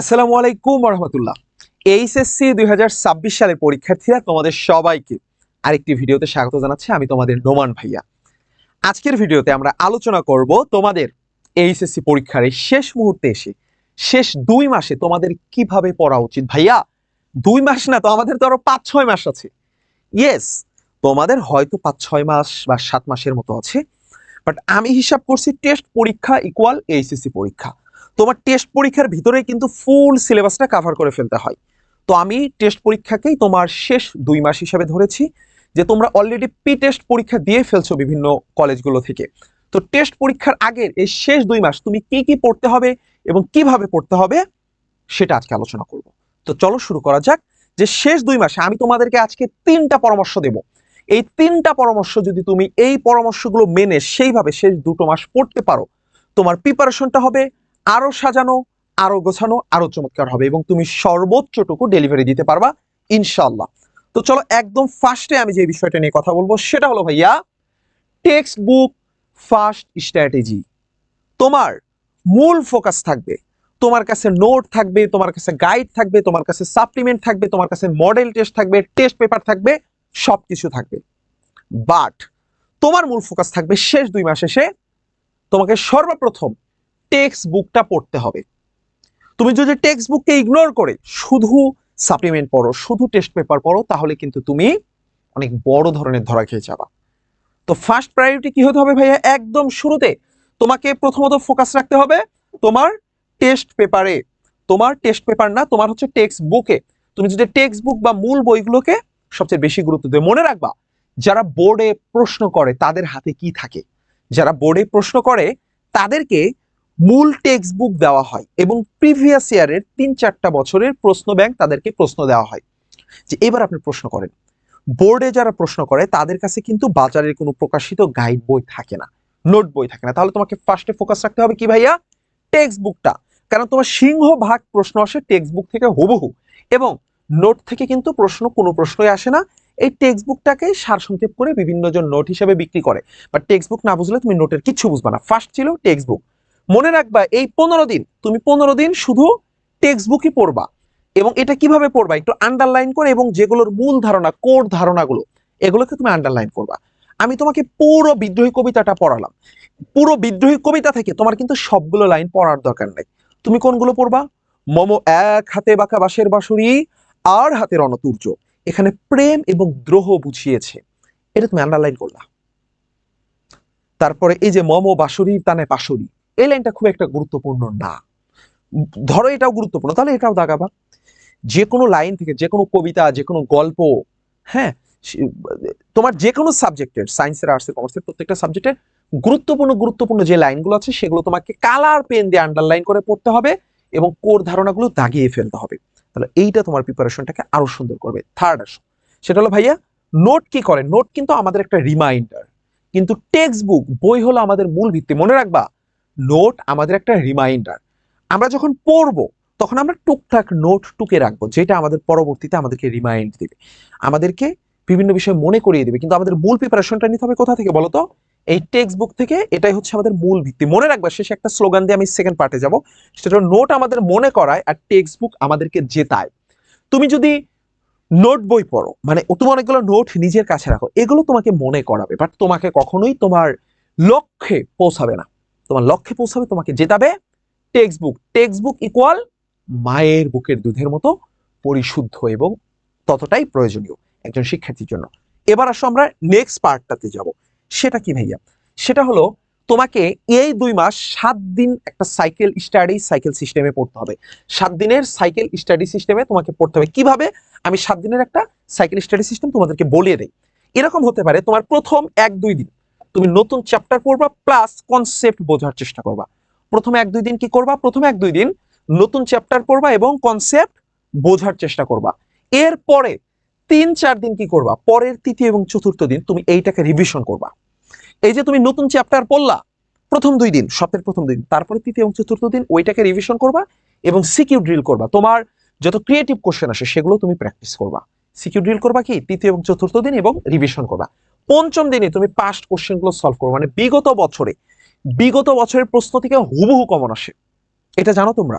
আসসালামু আলাইকুম রহমতুল্লাহ এইচএসসি দুই হাজার ছাব্বিশ সালের পরীক্ষার্থীরা তোমাদের সবাইকে আরেকটি ভিডিওতে স্বাগত জানাচ্ছি। আমি তোমাদের নোমান ভাইয়া। আজকের ভিডিওতে আমরা আলোচনা করব তোমাদের এইচএসসি পরীক্ষার এই শেষ মুহূর্তে এসে, শেষ দুই মাসে তোমাদের কীভাবে পড়া উচিত? ভাইয়া, দুই মাস না তো আমাদের তো আরও পাঁচ ছয় মাস আছে। ইয়েস তোমাদের হয়তো পাঁচ ছয় মাস বা সাত মাসের মতো আছে বাট আমি হিসাব করছি টেস্ট পরীক্ষা ইকুয়াল এইচএসসি পরীক্ষা। তোমার টেস্ট পরীক্ষার ভিতরে কিন্তু ফুল সিলেবাসটা কাভার করে ফেলতে হয়। তো আমি টেস্ট পরীক্ষাকেই তোমার শেষ দুই মাস হিসাবে ধরেছি, যে তোমরা অলরেডি পি টেস্ট পরীক্ষা দিয়ে ফেলছো বিভিন্ন কলেজগুলো থেকে। তো টেস্ট পরীক্ষার আগের এই শেষ দুই মাস তুমি কি কি পড়তে হবে এবং কীভাবে পড়তে হবে, সেটা আজকে আলোচনা করব। তো চলো শুরু করা যাক, যে শেষ দুই মাসে আমি তোমাদেরকে আজকে তিনটা পরামর্শ দেব। এই তিনটা পরামর্শ যদি তুমি এই পরামর্শগুলো মেনে সেইভাবে শেষ দুটো মাস পড়তে পারো, তোমার প্রিপারেশনটা হবে আরও সাজানো, আরও গোছানো, আরও চমৎকার হবে এবং তুমি সর্বোচ্চটুকু ডেলিভারি দিতে পারবা ইনশাল্লাহ তো চলো একদম ফার্স্টে আমি যে বিষয়টা নিয়ে কথা বলব সেটা হলো ভাইয়া টেক্সট বুক ফার্স্ট স্ট্র্যাটেজি তোমার মূল ফোকাস থাকবে, তোমার কাছে নোট থাকবে, তোমার কাছে গাইড থাকবে, তোমার কাছে সাপ্লিমেন্ট থাকবে, তোমার কাছে মডেল টেস্ট থাকবে টেস্ট পেপার থাকবে সব কিছু থাকবে। বাট তোমার মূল ফোকাস থাকবে শেষ দুই মাস শেষে তোমাকে সর্বপ্রথম টেক্সট বুকটা পড়তে হবে। তুমি যদি টেক্সট বুককে ইগনোর করে শুধু সাপ্লিমেন্ট পড়ো, শুধু টেস্ট পেপার পড়ো, তাহলে কিন্তু তুমি অনেক বড় ধরনের ধরা খেয়ে যাবা। তো ফার্স্ট প্রায়োরিটি কি হতে হবে ভাইয়া? একদম শুরুতে তোমাকে প্রথমত ফোকাস রাখতে হবে তোমার টেস্ট পেপারে তোমার টেস্ট পেপার না, তোমার হচ্ছে টেক্সট বুকে তুমি যদি টেক্সট বুক বা মূল বইগুলোকে সবচেয়ে বেশি গুরুত্ব দেবে মনে রাখবা, যারা বোর্ডে প্রশ্ন করে, তাদের হাতে কি থাকে? যারা বোর্ডে প্রশ্ন করে, তাদেরকে মূল টেক্সট বুক দেওয়া হয় এবং প্রিভিয়াস ইয়ারের তিন চারটা বছরের প্রশ্ন ব্যাংক তাদেরকে প্রশ্ন দেওয়া হয়। যে এবার আপনি প্রশ্ন করেন। বোর্ডে যারা প্রশ্ন করে, তাদের কাছে কিন্তু বাজারের কোনো প্রকাশিত গাইড বই থাকে না নোট বই থাকে না। তাহলে তোমাকে ফার্স্টে ফোকাস রাখতে হবে কি ভাইয়া? টেক্সট বুকটা কারণ তোমার সিংহ ভাগ প্রশ্ন আসে টেক্সট বুক থেকে হুবহু এবং নোট থেকে কিন্তু প্রশ্ন কোনো প্রশ্নই আসে না। এই টেক্সট বুকটাকে সারসংক্ষেপ করে বিভিন্ন জন নোট হিসেবে বিক্রি করে। বা টেক্সট বুক না বুঝলে তুমি নোটের কিচ্ছু বুঝবা না। ফার্স্ট ছিল টেক্সট বুক মনে রাখবা, এই পনেরো দিন, তুমি পনেরো দিন শুধু টেক্সট বুকই পড়বা এবং এটা কীভাবে পড়বা? একটু আন্ডারলাইন করে এবং যেগুলোর মূল ধারণা কোর ধারণাগুলো, এগুলোকে তুমি আন্ডারলাইন করবা। আমি তোমাকে পুরো বিদ্রোহী কবিতাটা পড়ালাম। পুরো বিদ্রোহী কবিতা থেকে তোমার কিন্তু সবগুলো লাইন পড়ার দরকার নেই। তুমি কোনগুলো পড়বা? মম এক হাতে বাঁকা বাঁশের বাঁশুরি, আর হাতের অনতুর্য এখানে প্রেম এবং দ্রোহ বুঝিয়েছে। এটা তুমি আন্ডারলাইন করলা। তারপরে এই যে মম বাঁশুরি তানে পাশুরি এই লাইনটা খুব একটা গুরুত্বপূর্ণ না। ধরো এটাও গুরুত্বপূর্ণ, তাহলে এটাও দাগাবা। যে কোনো লাইন থেকে, যে কোনো কবিতা, যে কোনো গল্প হ্যাঁ তোমার যে কোনো সাবজেক্টের, সায়েন্সের, আর্টসের, কমার্সের প্রত্যেকটা সাবজেক্টের গুরুত্বপূর্ণ গুরুত্বপূর্ণ যে লাইনগুলো আছে, সেগুলো তোমাকে কালার পেন দিয়ে আন্ডারলাইন করে পড়তে হবে এবং কোর ধারণাগুলো দাগিয়ে ফেলতে হবে। তাহলে এইটা তোমার প্রিপারেশনটাকে আরও সুন্দর করবে। থার্ড আসো সেটা হলো ভাইয়া নোট কি করে? নোট কিন্তু আমাদের একটা রিমাইন্ডার কিন্তু টেক্সট বুক বই হলো আমাদের মূল ভিত্তি। মনে রাখবা নোট আমাদের একটা রিমাইন্ডার আমরা যখন পড়ব, তখন আমরা টুকটাক নোট টুকে রাখব, যেটা আমাদের পরবর্তীতে আমাদেরকে রিমাইন্ড দিবে। আমাদেরকে বিভিন্ন বিষয় মনে করিয়ে দিবে, কিন্তু আমাদের মূল প্রিপারেশনটা নিতে হবে কোথা থেকে বলতো এই টেক্সট বুক থেকে, এটাই হচ্ছে আমাদের মূল ভিত্তি। মনে রাখবা, শেষে একটা স্লোগান দিয়ে আমি সেকেন্ড পার্টে যাব। সেটা নোট আমাদের মনে করায় আর টেক্সট বুক আমাদেরকে জেতায়। তুমি যদি নোট বই পড়ো মানে তুমি অনেকগুলো নোট নিজের কাছে রাখো, এগুলো তোমাকে মনে করাবে বাট তোমাকে কখনোই তোমার লক্ষ্যে পৌঁছাবে না। তোমার লক্ষ্যে পৌঁছাবে, তোমাকে জেতাবে। Text book text book equal মায়ের বুকের দুধের মতো পরিশুদ্ধ এবং ততটাই প্রয়োজনীয় একজন শিক্ষার্থীর জন্য। এবার আসো আমরা নেক্সট পার্টটাতে যাব। সেটা কি ভাইয়া? সেটা হলো তোমাকে এই দুই মাস সাত দিন একটা সাইকেল স্টাডি সাইকেল সিস্টেমে পড়তে হবে। সাত দিনের সাইকেল স্টাডি সিস্টেমে তোমাকে পড়তে হবে। কীভাবে? আমি সাত দিনের একটা সাইকেল স্টাডি সিস্টেম তোমাদেরকে বলিয়ে দেই। এরকম হতে পারে তোমার প্রথম এক দুই দিন। তুমি নতুন চ্যাপ্টার পড়বা প্লাস কনসেপ্ট বোঝার চেষ্টা করবা। প্রথম এক দুই দিন কি করবা? প্রথম এক দুই দিন নতুন চ্যাপ্টার পড়বা এবং কনসেপ্ট বোঝার চেষ্টা করবা। এরপরে তিন চার দিন কি করবা? পরের তৃতীয় এবং চতুর্থ দিন তুমি এইটাকে রিভিশন করবা। এই যে তুমি নতুন চ্যাপ্টার পড়লা, প্রথম দুই দিন, সপ্তাহের প্রথম দিন, তারপরে তৃতীয় এবং চতুর্থ দিন ওইটাকে রিভিশন করবা এবং সিকিউ ড্রিল করবা। তোমার যত ক্রিয়েটিভ কোশ্চেন আসে সেগুলো তুমি প্র্যাকটিস করবা। সিকিউ ড্রিল করবা কি? তৃতীয় এবং চতুর্থ দিন এবং রিভিশন করবা। পঞ্চম দিনে তুমি পাস্ট কোশ্চেনগুলো সলভ করবা। মানে বিগত বছরে, বিগত বছরের প্রশ্ন থেকে হুবহু কমন আসে। এটা জানো তোমরা?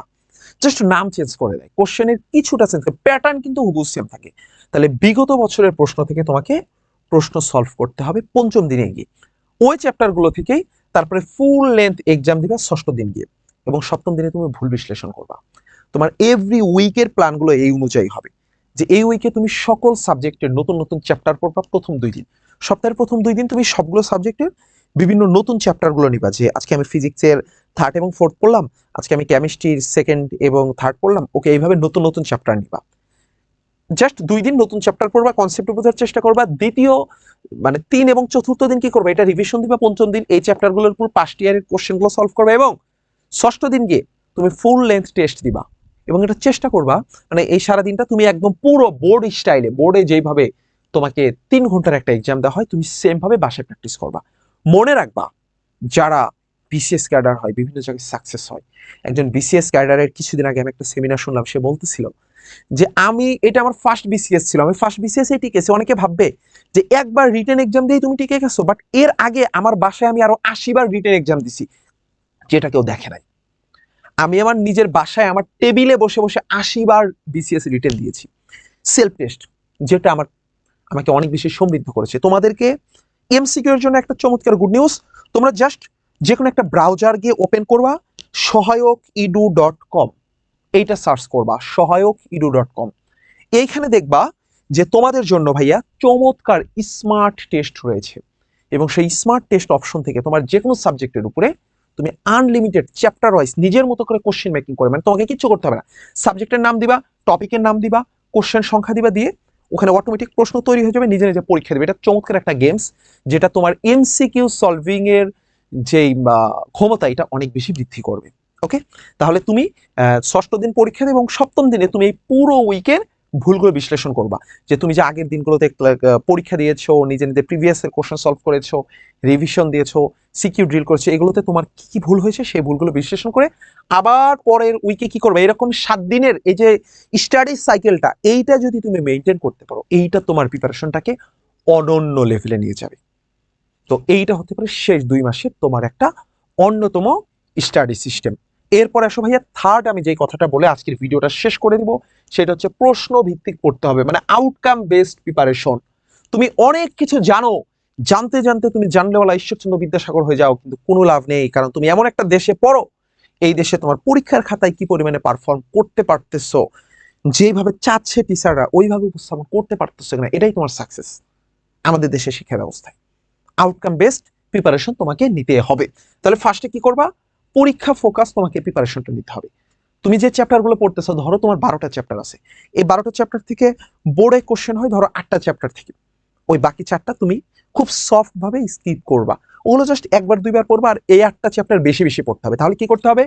জাস্ট নাম চেঞ্জ করে দেয়। কোশ্চেনের কিছুটা চেঞ্জ করে প্যাটার্ন কিন্তু হুবু সেম থাকে। তাহলে বিগত বছরের প্রশ্ন থেকে তোমাকে প্রশ্ন সলভ করতে হবে পঞ্চম দিনে গিয়ে। ওই চ্যাপ্টারগুলো থেকেই তারপরে ফুল লেন্থ এক্সাম দিবা ষষ্ঠ দিন গিয়ে। এবং সপ্তম দিনে তুমি ভুল বিশ্লেষণ করবা। তোমার এভরি উইকের প্ল্যানগুলো এই অনুযায়ী হবে। যে এই উইকে তুমি সকল সাবজেক্টের নতুন নতুন চ্যাপ্টার পড়বা প্রথম দুই দিন। সপ্তাহের প্রথম দুই দিন তুমি সবগুলো সাবজেক্টের বিভিন্ন নতুন চ্যাপ্টারগুলো নিবা। যে আজকে আমি ফিজিক্সের থার্ড এবং ফোর্থ পড়লাম, আজকে আমি কেমিস্ট্রির সেকেন্ড এবং থার্ড পড়লাম, ওকে এইভাবে নতুন নতুন চ্যাপ্টার নিবা। জাস্ট দুই দিন নতুন চ্যাপ্টার পড়বা কনসেপ্ট বোঝার চেষ্টা করবা। দ্বিতীয় মানে তিন এবং চতুর্থ দিন কি করবে? এটা রিভিশন দিবা। পঞ্চম দিন এই চ্যাপ্টারগুলোর উপর পাস্ট ইয়ারের কোশ্চেনগুলো সলভ করবে এবং ষষ্ঠ দিন গিয়ে তুমি ফুল লেন্থ টেস্ট দিবা। এবং এটা চেষ্টা করবা মানে এই সারা দিনটা তুমি একদম পুরো বোর্ড স্টাইলে বোর্ডে যেভাবে তোমাকে তিন ঘণ্টার একটা এক্সাম দেওয়া হয়, তুমি সেম ভাবে বাসায় প্র্যাকটিস করবা। মনে রাখবা, যারা বিসিএস ক্যাডার হয়, বিভিন্ন জায়গায় সাকসেস হয়, একজন বিসিএস ক্যাডারের কিছুদিন আগে আমি একটা সেমিনার শুনলাম, সে বলতেছিল যে, আমি, এটা আমার ফার্স্ট বিসিএস ছিল, আমি ফার্স্ট বিসিএস এ টিকেছি। অনেকে ভাববে যে, একবার রিটেন এক্সাম দিয়ে তুমি টিকে গেছো? বাট এর আগে আমার বাসায় আমি আরও আশি বার রিটেন এক্সাম দিছি, যেটা কেউ দেখে নাই। আমি আমার নিজের বাসায়, আমার টেবিলে বসে বসে আশি বার বিসিএস রিটেন দিয়েছি। সেলফ টেস্ট যেটা আমার, আমাকে অনেক বেশি সমৃদ্ধ করেছে। তোমাদেরকে এমসিকিউ এর জন্য একটা চমৎকার গুড নিউজ তোমরা জাস্ট যে কোনো একটা ব্রাউজার গিয়ে ওপেন করবা, সহায়ক ইডু ডট কম এইটা সার্চ করবা, সহায়ক ইডু ডট কম এইখানে দেখবা যে তোমাদের জন্য ভাইয়া চমৎকার স্মার্ট টেস্ট রয়েছে। এবং সেই স্মার্ট টেস্ট অপশন থেকে তোমার যে কোনো সাবজেক্টের উপরে তুমি আনলিমিটেড চ্যাপ্টার ওয়াইজ নিজের মতো করে কোশ্চেন মেকিং করে মানে তোমাকে কিচ্ছু করতে হবে না। সাবজেক্টের নাম দিবা টপিকের নাম দিবা কোশ্চেন সংখ্যা দিবা দিয়ে ওখানে অটোমেটিক প্রশ্ন তৈরি হয়ে যাবে, নিজে নিজে পরীক্ষা দেবে। এটা চমৎকার একটা গেমস যেটা তোমার এমসিকিউ সলভিং এর যেই ক্ষমতা, এটা অনেক বেশি বৃদ্ধি করবে। ওকে তাহলে তুমি ষষ্ঠ দিন পরীক্ষা দেবে এবং সপ্তম দিনে তুমি এই পুরো উইকের ভুলগুলো বিশ্লেষণ করবা। যে তুমি যে আগের দিনগুলোতে পরীক্ষা দিয়েছ, নিজে নিজে প্রিভিয়াস কোশ্চেন সলভ করেছ রিভিশন দিয়েছ সিকিউ ড্রিল করেছ, এগুলোতে তোমার কি কি ভুল হয়েছে সেই ভুলগুলো বিশ্লেষণ করে আবার পরের উইকে কি করবে? এরকম সাত দিনের এই যে স্টাডি সাইকেলটা এইটা যদি তুমি মেনটেন করতে পারো, এইটা তোমার প্রিপারেশনটাকে অনন্য লেভেলে নিয়ে যাবে। তো এইটা হতে পারে শেষ দুই মাসের তোমার একটা অন্যতম স্টাডি সিস্টেম এরপর আসো ভাইয়া থার্ড আমি যেই কথাটা বলে আজকের ভিডিওটা শেষ করে দিব, সেটা হচ্ছে প্রশ্ন ভিত্তিক পড়তে হবে মানে আউটকাম বেসড প্রিপারেশন তুমি অনেক কিছু জানো, জানতে জানতে তুমি জানলেওয়ালা ঈশ্বরচন্দ্র বিদ্যাসাগর হয়ে যাও, কিন্তু কোনো লাভ নেই, কারণ তুমি এমন একটা দেশে পড়ো, এই দেশে তোমার পরীক্ষার খাতায় কি পরিমাণে পারফর্ম করতে পারতেছো যেভাবে চাচ্ছে টিচাররা ওইভাবে উপস্থাপন করতে পারতেছো কিনা, এটাই তোমার সাকসেস আমাদের দেশের শিক্ষা ব্যবস্থায় আউটকাম বেসড প্রিপারেশন তোমাকে নিতে হবে। তাহলে ফার্স্টে কি করবা? পরীক্ষা ফোকাস তোমাকে প্রিপারেশনটা নিতে হবে। তুমি যে চ্যাপ্টারগুলো পড়তেছো, ধরো তোমার বারোটা চ্যাপ্টার আছে। এই বারোটা চ্যাপ্টার থেকে বোর্ডে কোশ্চেন হয়, ধরো আটটা চ্যাপ্টার থেকে। ওই বাকি চারটা তুমি খুব সফট ভাবে স্কিপ করবা। ওগুলো জাস্ট একবার, দুইবার পড়বা, আর এই আটটা চ্যাপ্টার বেশি বেশি পড়তে হবে। তাহলে কি করতে হবে?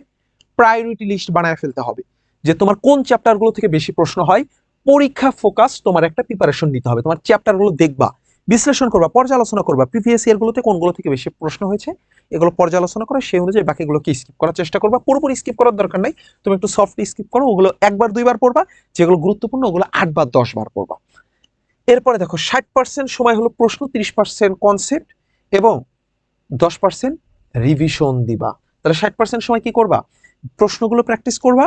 প্রায়োরিটি লিস্ট বানায় ফেলতে হবে। যে তোমার কোন চ্যাপ্টারগুলো থেকে বেশি প্রশ্ন হয়, পরীক্ষা ফোকাস তোমার একটা প্রিপারেশন নিতে হবে। তোমার চ্যাপ্টারগুলো দেখবা, বিশ্লেষণ করবা, পর্যালোচনা করবা প্রিভিয়াস ইয়ারগুলোতে কোনগুলো থেকে বেশি প্রশ্ন হয়েছে এগুলো পর্যালোচনা করে সেই অনুযায়ী বাকিগুলোকে স্কিপ করার চেষ্টা করবা। পুরোপুরি স্কিপ করার দরকার নাই। তুমি একটু সফটলি স্কিপ করো, ওগুলো একবার, দুইবার পড়বা। যেগুলো গুরুত্বপূর্ণ, ওগুলো আটবার দশ বার পড়বা। এরপরে দেখো, ষাট পার্সেন্ট সময় হলো প্রশ্ন, তিরিশ পার্সেন্ট কনসেপ্ট এবং দশ পার্সেন্ট রিভিশন দিবা। তাহলে ষাট পার্সেন্ট সময় কি করবা? প্রশ্নগুলো প্র্যাকটিস করবা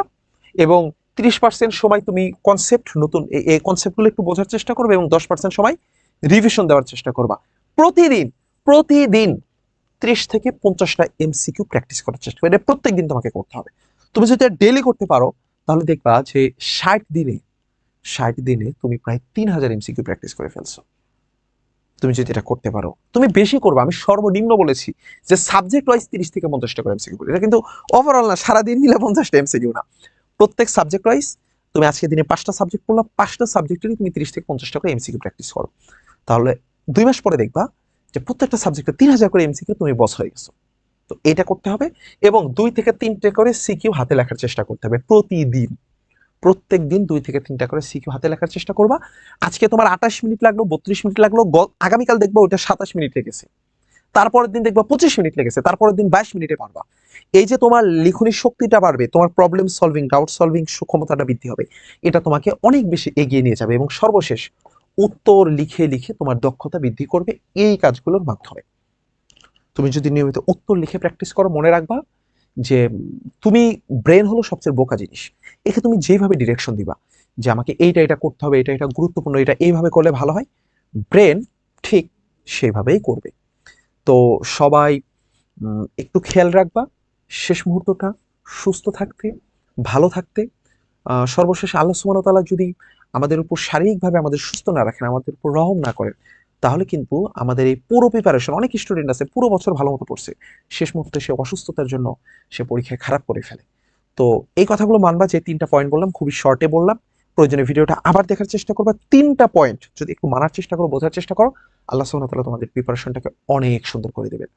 এবং তিরিশ পার্সেন্ট সময় তুমি কনসেপ্ট নতুন এই কনসেপ্টগুলো একটু বোঝার চেষ্টা করবে এবং দশ পার্সেন্ট সময় রিভিশন দেওয়ার চেষ্টা করবা। প্রতিদিন প্রতিদিন ত্রিশ থেকে পঞ্চাশটা এমসিকিউ প্র্যাকটিস করার চেষ্টা এটা প্রত্যেক দিন তোমাকে করতে হবে। তুমি যদি ডেলি করতে পারো, তাহলে দেখবা যে ষাট দিনে ষাট দিনে তুমি প্রায় তিন হাজার এমসিকিউ প্র্যাকটিস করে ফেলছো। তুমি যদি এটা করতে পারো, তুমি বেশি করবে, আমি সর্বনিম্ন বলেছি যে সাবজেক্ট ওয়াইজ তিরিশ থেকে পঞ্চাশটা করে এমসিকিউ এটা কিন্তু ওভারঅল না, সারাদিন মিলে পঞ্চাশটা এমসিকিউ না। প্রত্যেক সাবজেক্ট ওয়াইজ তুমি আজকে দিনে পাঁচটা সাবজেক্ট পড়লা, পাঁচটা সাবজেক্টেরই তুমি তিরিশ থেকে পঞ্চাশটা করে এমসিকিউ প্র্যাকটিস করো। তাহলে দুই মাস পরে দেখবা যে প্রত্যেকটা সাবজেক্টে তিন হাজার করে এমসিকিউ তুমি বস হয়ে গেছো। তো এটা করতে হবে এবং দুই থেকে তিনটে করে সিকিউ হাতে লেখার চেষ্টা করতে হবে প্রতিদিন। প্রত্যেক দিন দুই থেকে তিনটা করে সিকিউ হাতে লেখার চেষ্টা করবা। আজকে তোমার আঠাশ মিনিট লাগল, বত্রিশ মিনিট লাগল আগামীকাল দেখবা ওটা সাতাশ মিনিট লেগেছে তারপরের দিন দেখবা পঁচিশ মিনিট লেগেছে, তারপরের দিন বাইশ মিনিটে পারবা। এই যে তোমার লিখনির শক্তিটা বাড়বে, তোমার প্রবলেম সলভিং ডাউট সলভিং ক্ষমতাটা বৃদ্ধি হবে, এটা তোমাকে অনেক বেশি এগিয়ে নিয়ে যাবে এবং সর্বশেষ উত্তর লিখে লিখে তোমার দক্ষতা বৃদ্ধি করবে এই কাজগুলোর মাধ্যমে। তুমি যদি নিয়মিত উত্তর লিখে প্র্যাকটিস করো, মনে রাখবা যে তুমি ব্রেন হলো সবচেয়ে বোকা জিনিস। একে তুমি যেভাবে ডিরেকশন দিবা, যে আমাকে এইটা এটা করতে হবে, এটা এটা গুরুত্বপূর্ণ, এটা এইভাবে করলে ভালো হয় ব্রেন ঠিক সেভাবেই করবে। তো সবাই একটু খেয়াল রাখবা, শেষ মুহূর্তটা সুস্থ থাকতে, ভালো থাকতে সর্বশেষ আল্লাহ তাআলা যদি আমাদের উপর শারীরিকভাবে আমাদের সুস্থ না রাখেন, আমাদের উপর রহম না করেন, তাহলে কিন্তু আমাদের এই পুরো প্রিপারেশন অনেক স্টুডেন্ট আছে, পুরো বছর ভালো মতো পড়ছে, শেষ মুহূর্তে সে অসুস্থতার জন্য সে পরীক্ষায় খারাপ করে ফেলে। তো এই কথাগুলো মানবা যে তিনটা পয়েন্ট বললাম, খুবই শর্টে বললাম, প্রয়োজনে ভিডিওটা আবার দেখার চেষ্টা করবা, তিনটা পয়েন্ট যদি একটু মানার চেষ্টা করো, বোঝার চেষ্টা করো, আল্লাহ সুবহানাহু তাআলা তোমাদের প্রিপারেশনটাকে অনেক সুন্দর করে দেবেন।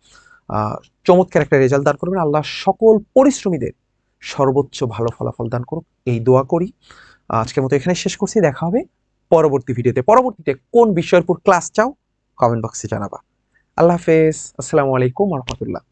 চমৎকার একটা রেজাল্ট দান করবেন, আল্লাহ সকল পরিশ্রমীদের সর্বোচ্চ ভালো ফলাফল দান করুক, এই দোয়া করি। আজকের মতো এখানে শেষ করছি। দেখা হবে পরবর্তী ভিডিওতে। পরবর্তীতে কোন বিষয়ের উপর ক্লাস চাও কমেন্ট বক্সে জানাবা। আল্লাহ হাফেজ। আসসালামু আলাইকুম রহমতুল্লাহ।